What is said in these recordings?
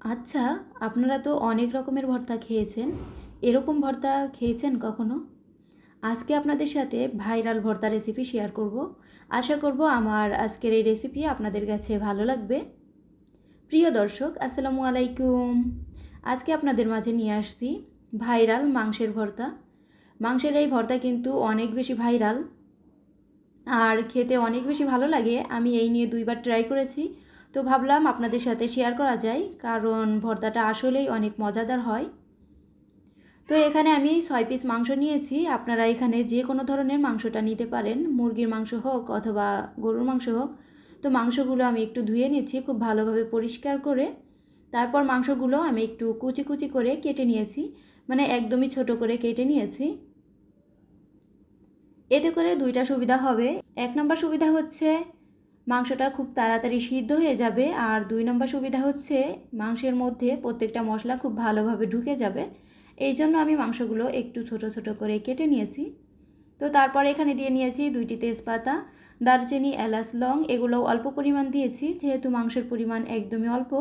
আচ্ছা আপনারা তো অনেক রকমের ভর্তা খেয়েছেন। এরকম ভর্তা খেয়েছেন কখনো? আজকে আপনাদের সাথে ভাইরাল ভর্তা রেসিপি শেয়ার করব। আশা করব আমার আজকের এই রেসিপি আপনাদের কাছে ভালো লাগবে। প্রিয় দর্শক, আসসালামু আলাইকুম। আজকে আপনাদের মাঝে নিয়ে আসছি ভাইরাল মাংসের ভর্তা। মাংসের এই ভর্তা কিন্তু অনেক বেশি ভাইরাল। আর খেতে অনেক বেশি ভালো লাগে। আমি এই নিয়ে দুইবার ট্রাই করেছি। তো ভাবলাম আপনাদের সাথে শেয়ার করা যায়, কারণ ভর্তাটা আসলেই অনেক মজাদার হয়। তো এখানে আমি ছয় পিস মাংস নিয়েছি, আপনারা এখানে যে কোনো ধরনের মাংসটা নিতে পারেন, মুরগির মাংস হোক অথবা গরুর মাংস হোক। তো মাংসগুলো আমি একটু ধুয়ে নিয়েছি খুব ভালোভাবে পরিষ্কার করে। তারপর মাংসগুলো আমি একটু কুচি কুচি করে কেটে নিয়েছি মানে একদমই ছোট করে কেটে নিয়েছি। এতে করে দুইটা সুবিধা হবে। এক নম্বর সুবিধা হচ্ছে মাংসটা খুব তাড়াতাড়ি সিদ্ধ হয়ে যাবে। আর দুই নম্বর সুবিধা হচ্ছে মাংসের মধ্যে প্রত্যেকটা মশলা খুব ভালোভাবে ঢুকে যাবে। এই জন্য আমি মাংসগুলো একটু ছোট ছোট করে কেটে নিয়েছি। তো তারপর এখানে দিয়ে নিয়েছি দুইটি তেজপাতা, দারচিনি, এলাচ, লং এগুলো অল্প পরিমাণ দিয়েছি, যেহেতু মাংসের পরিমাণ একদমই অল্প।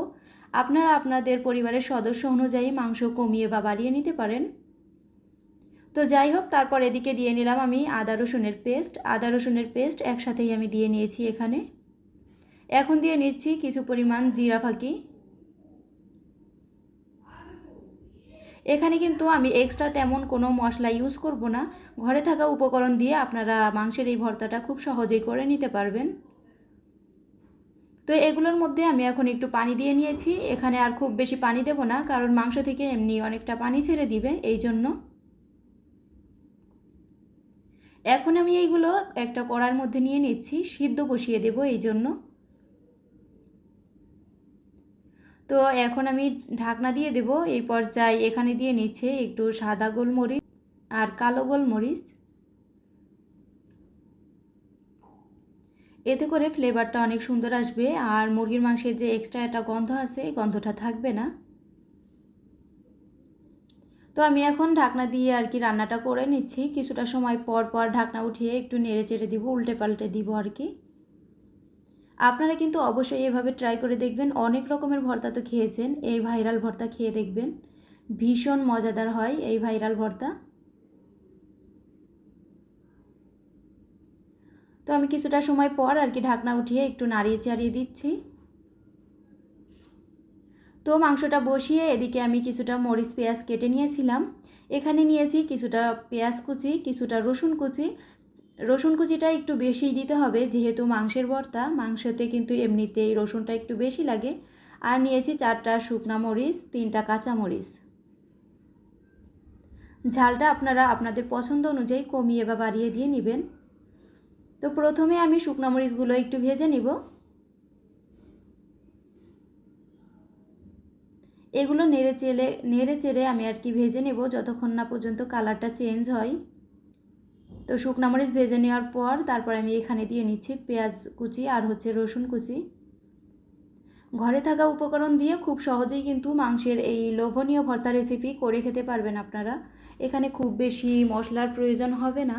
আপনারা আপনাদের পরিবারের সদস্য অনুযায়ী মাংস কমিয়ে বা বাড়িয়ে নিতে পারেন। তো যাই হোক, তারপর এদিকে দিয়ে নিলাম আমি আদা রসুনের পেস্ট। আদা রসুনের পেস্ট একসাথেই আমি দিয়ে নিয়েছি এখানে। এখন দিয়ে নিচ্ছি কিছু পরিমাণ জিরা ফাঁকি। এখানে কিন্তু আমি এক্সট্রা তেমন কোনো মশলা ইউজ করব না। ঘরে থাকা উপকরণ দিয়ে আপনারা মাংসের এই ভর্তাটা খুব সহজেই করে নিতে পারবেন। তো এগুলোর মধ্যে আমি এখন একটু পানি দিয়ে নিয়েছি। এখানে আর খুব বেশি পানি দেব না, কারণ মাংস থেকে এমনি অনেকটা পানি ছেড়ে দিবে এই জন্য। এখন আমি এইগুলো একটা কড়ার মধ্যে নিয়ে নিচ্ছি, সিদ্ধ বসিয়ে দেব এই জন্য। তো এখন আমি ঢাকনা দিয়ে দেব। এই পর্যায়ে এখানে দিয়ে নিচ্ছে একটু সাদা গোলমরিচ আর কালো গোলমরিচ। এতে করে ফ্লেভারটা অনেক সুন্দর আসবে আর মুরগির মাংসের যে এক্সট্রা একটা গন্ধ আছে, এই গন্ধটা থাকবে না। তো আমি এখন ঢাকনা দিয়ে আর কি রান্নাটা করে নিচ্ছি। কিছুটা সময় পর পর ঢাকনা উঠিয়ে একটু নেড়ে চেড়ে দিব উল্টে পাল্টে দিব আর কি। আপনারা কিন্তু অবশ্যই এভাবে ট্রাই করে দেখবেন। অনেক রকমের ভর্তা তো খেয়েছেন, এই ভাইরাল ভর্তা খেয়ে দেখবেন। ভীষণ মজাদার হয় এই ভাইরাল ভর্তা। তো আমি কিছুটা সময় পর আর কি ঢাকনা উঠিয়ে একটু নাড়িয়ে চাড়িয়ে দিচ্ছি। তো মাংসটা বসিয়ে এদিকে আমি কিছুটা মরিচ পেঁয়াজ কেটে নিয়েছিলাম। এখানে নিয়েছি কিছুটা পেঁয়াজ কুচি, কিছুটা রসুন কুচি রসুন কুচিটা একটু বেশি দিতে হবে, যেহেতু মাংসের ভর্তা, মাংসতে কিন্তু এমনিতেই রসুনটা একটু বেশি লাগে। আর নিয়েছি চারটা শুকনা মরিচ, তিনটা কাঁচা মরিচ। ঝালটা আপনারা আপনাদের পছন্দ অনুযায়ী কমিয়ে বা বাড়িয়ে দিয়ে নেবেন। তো প্রথমে আমি শুকনা মরিচগুলো একটু ভেজে নিব। এগুলো নেড়ে চেলে, নেড়ে চেড়ে আমি আর কি ভেজে নেব, যতক্ষণ না পর্যন্ত কালারটা চেঞ্জ হয়। তো শুকনা মরিচ ভেজে নেওয়ার পর তারপর আমি এখানে দিয়ে নিচ্ছি পেঁয়াজ কুচি আর হচ্ছে রসুন কুচি। ঘরে থাকা উপকরণ দিয়ে খুব সহজেই কিন্তু মাংসের এই লোভনীয় ভর্তা রেসিপি করে খেতে পারবেন আপনারা। এখানে খুব বেশি মশলার প্রয়োজন হবে না।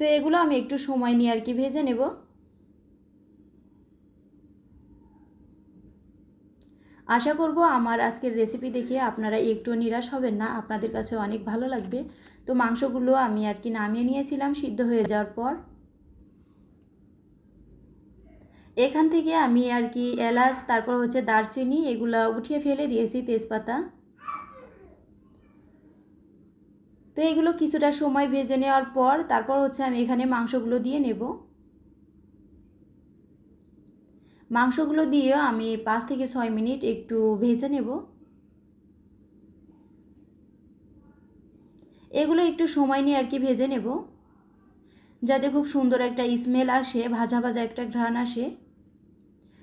তো এগুলো আমি একটু সময় নিয়ে আর কি ভেজে নেব। আশা করব আমার আজকের রেসিপি দেখে আপনারা একটু নিরাশ হবেন না। আপনাদের কাছে অনেক ভালো লাগবে। তো মাংসগুলো আমি আর কি নামিয়ে নিয়েছিলাম, সিদ্ধ হয়ে যাওয়ার পর। এখান থেকে আমি আর কি এলাচ, তারপর হচ্ছে দারচিনি, এগুলো উঠিয়ে ফেলে দিয়েছি তেজপাতা। তো এগুলো কিছুটা সময় ভেজে নেওয়ার পর, তারপর হচ্ছে আমি এখানে মাংসগুলো দিয়ে নেব। মাংসগুলো দিয়ে আমি পাঁচ থেকে ছয় মিনিট একটু ভেজে নেব। এগুলো একটু সময় নিয়ে আর কি ভেজে নেব। যাতে খুব সুন্দর একটা স্মেল আসে, ভাজা ভাজা একটা ঘ্রাণ আসে।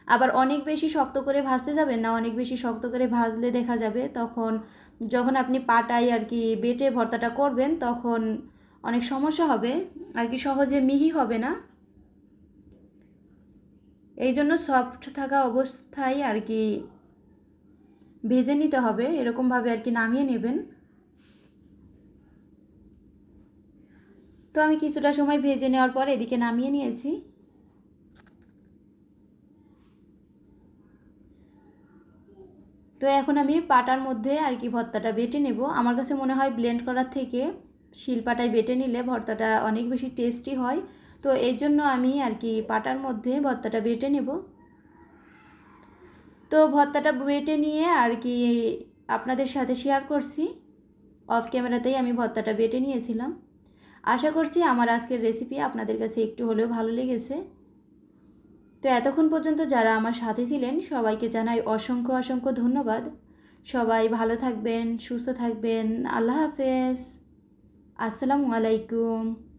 আবার অনেক বেশি শক্ত করে ভাজতে যাবেন না, অনেক বেশি শক্ত করে ভাজলে দেখা যাবে তখন যখন আপনি পাটাই আর কি বেটে ভর্তাটা করবেন তখন অনেক সমস্যা হবে, আর কি সহজে মিহি হবে না। এই জন্য সফট থাকা অবস্থায় আর কি ভেজে নিতে হবে এরকমভাবে আর কি নামিয়ে নেবেন। তো আমি কিছুটা সময় ভেজে নেওয়ার পর এদিকে নামিয়ে নিয়েছি। তো এখন আমি পাটার মধ্যে আর কি ভর্তাটা বেটে নেব। আমার কাছে মনে হয় ব্লেন্ড করার থেকে শিলপাটায় বেটে নিলে ভর্তাটা অনেক বেশি টেস্টি হয়। তো এই জন্য আমি আর কি পাটার মধ্যে ভর্তাটা বেটে নেব। তো ভর্তাটা বেটে নিয়ে আর কি আপনাদের সাথে শেয়ার করছি। অফ ক্যামেরাতেই আমি ভর্তাটা বেটে নিয়েছিলাম। আশা করছি আমার আজকের রেসিপি আপনাদের কাছে একটু হলেও ভালো লেগেছে। তো এতক্ষণ পর্যন্ত যারা আমার সাথে ছিলেন, সবাইকে জানাই অসংখ্য অসংখ্য ধন্যবাদ। সবাই ভালো থাকবেন, সুস্থ থাকবেন। আল্লাহ হাফেজ। আসসালামু আলাইকুম।